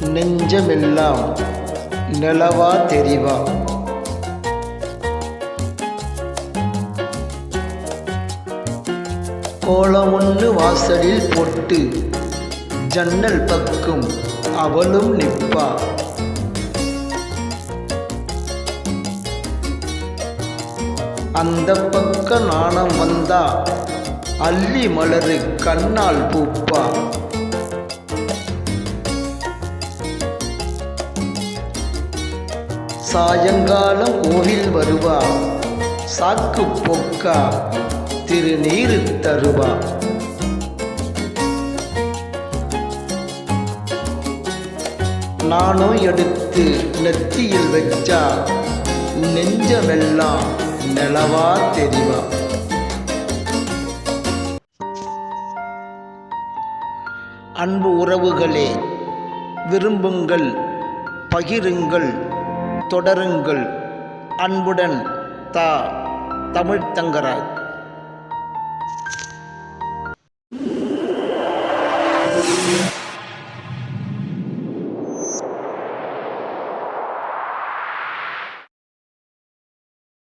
நெஞ்சமெல்லாம் நிலவா தெரிவா? கோலம் ஒன்று வாசலில் போட்டு ஜன்னல் பக்கும் அவளும் நிற்பா. அந்த பக்க நாணம் வந்தா அள்ளி மலரு கண்ணால் பூப்பா. சாயங்காலம் கோவில் வருவா. சாக்கு பொக்கா திருநீரு தருவா. நானும் எடுத்து நெத்தியில் வச்சா நெஞ்சமெல்லாம் நிலவா தெரிவா. அன்பு உறவுகளே விரும்புங்கள் பகிருங்கள். தொடருங்கள். அன்புடன் தா தமிழ்த்தங்கராய்